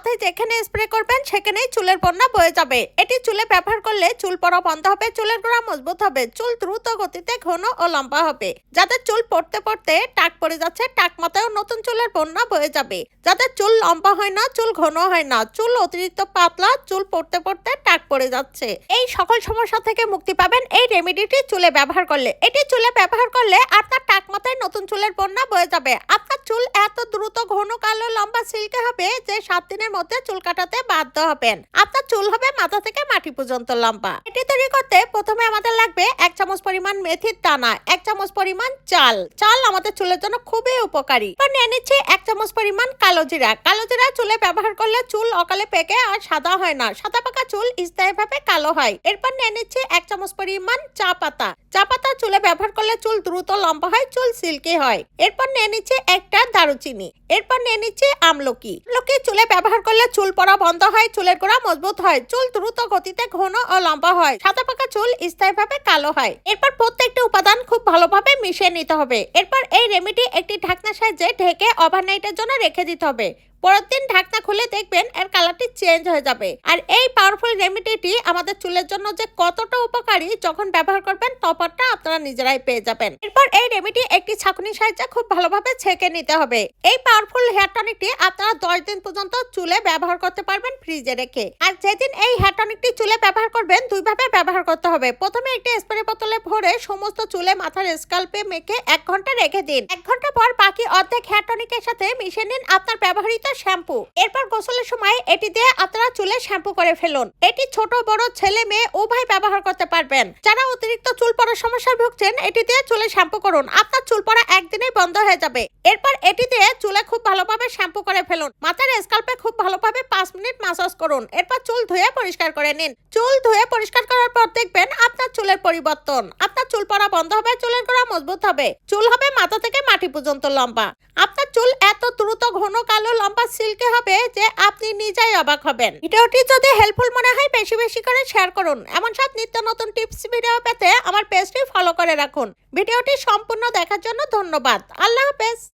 মাথায় যেখানে স্প্রে করবেন, সেখানেই চুলের বন্যা বয়ে যাবে। এটি চুলে ব্যবহার করলে চুল পড়া বন্ধ হবে, চুলের গোড়া মজবুত হবে, চুল দ্রুত গতিতে ঘন ও লম্বা হবে। যাদের চুল পড়তে পড়তে টাক পড়ে যাচ্ছে, টাক মাথায় নতুন চুলের বন্যা বয়ে যাবে। যাদের চুল লম্বা হয় না, চুল ঘন হয় না, চুল অতিরিক্ত পাতলা, চুল পড়তে পড়তে টাক পড়ে যাচ্ছে। এই সকল সমস্যা থেকে মুক্তি পাবেন এই রেমেডিটি চুলে ব্যবহার করলে। এটি চুলে ব্যবহার করলে আপনার টাক মাথায় নতুন চুলের বন্যা বয়ে যাবে। আপনার চুল এত দ্রুত ঘন, কালো, লম্বা, সিল্কে হবে যে সাত দিনের মধ্যে চুল কাটাতে বাধ্য হবেন। চুল হবে মাথা থেকে মাটি পর্যন্ত লম্বা। এটি তৈরি করতে প্রথমে আমাদের লাগবে এক চামচ পরিমাণ মেথির দানা, এক চামচ পরিমাণ চাল। চাল আমাদের চুলের জন্য খুবই উপকারী। নিয়ে নিচ্ছি এক চামচ পরিমাণ কালো জিরা। কালো জিরা চুলে ব্যবহার করলে চুল অকালে পেকে আর সাদা হয় না। সাদা পাকা চুল স্থায়ী ভাবে কালো হয়। এরপর নিয়ে নিচ্ছি এক চামচ পরিমাণ চা পাতা। চা পাতা চুলে ব্যবহার করলে চুল দ্রুত লম্বা হয়, চুল সিল্কি হয়। এরপর নিয়ে নিচ্ছি একটা দারুচিনি। এরপর নিয়ে নিচ্ছি আমলকি। আমলকি চুলে ব্যবহার করলে চুল পড়া বন্ধ হয়, চুলের গোড়া মজবুত হয়। চুল দ্রুত গতিতে ঘন ও লম্বা হয়। সাদা পাকা চুল স্থায়ীভাবে কালো হয়। এরপর প্রত্যেকটি উপাদান খুব ভালোভাবে মিশিয়ে নিতে হবে। এরপর এই রেমেডি একটি ঢাকনা সাহায্যে ঢেকে ওভারনাইটের জন্য রেখে দিতে হবে। পরের দিন ঢাকনা খুলে দেখবেন এর কালারটি চেঞ্জ হয়ে যাবে। আর এই পাওয়ারফুল রেমেডিটি আমাদের চুলের জন্য যে কতটা উপকারী যখন ব্যবহার করবেন, তফাৎটা আপনারা নিজেরাই পেয়ে যাবেন। এরপর এই রেমেডি একটি ছাঁকুনির সাহায্যে খুব ভালোভাবে ছেঁকে নিতে হবে। এই পাওয়ারফুল হেয়ার টনিকটি আপনারা দশ দিন পর্যন্ত চুলে ব্যবহার করতে পারবেন ফ্রিজে রেখে। আর যেদিন এই হেয়ার টনিকটি চুলে ব্যবহার করবেন, দুইভাবে ব্যবহার করতে হবে। প্রথমে একটি স্প্রে বোতলে ভরে সমস্ত চুলে মাথার স্কাল্পে মেখে এক ঘণ্টা রেখে দিন। এক ঘণ্টা পর বাকি অর্ধেক হেয়ার টনিকের সাথে মিশিয়ে নিন। আপনার ব্যবহৃত শ্যাম্পু। এরপর গোসলের সময় এটি দিয়ে আপনারা চুলে শ্যাম্পু করে ফেলুন। এটি ছোট, বড় ছেলে, মেয়ে উভয় ব্যবহার করতে পারবেন। যারা অতিরিক্ত চুল পড়ার সমস্যায় ভুগছেন, এটি দিয়ে চুলে শ্যাম্পু করুন। আপনার চুল পড়া একদিনেই বন্ধ হয়ে যাবে। এরপর এটি দিয়ে চুলে খুব ভালোভাবে শ্যাম্পু করে ফেলুন। মাথার স্কাল্পে খুব ভালোভাবে পাঁচ মিনিট মাসাজ করুন। এরপর চুল ধুয়ে পরিষ্কার করে নিন। চুল ধুয়ে পরিষ্কার করার পর দেখবেন আপনার চুলের পরিবর্তন। আপনার চুল পড়া বন্ধ হবে, চুলের গোড়া মজবুত হবে। চুল হবে মাথা থেকে মাটি পর্যন্ত লম্বা। আপনার চুল এত দ্রুত সিল্কে হবে যে আপনি নিজেই অবাক হবেন। ভিডিওটি যদি হেল্পফুল মনে হয়, বেশি বেশি করে শেয়ার করুন। এমন সব নিত্য নতুন টিপস ভিডিও পেতে আমার পেজটি ফলো করে রাখুন। ভিডিওটি সম্পূর্ণ দেখার জন্য ধন্যবাদ। আল্লাহ হাফেজ।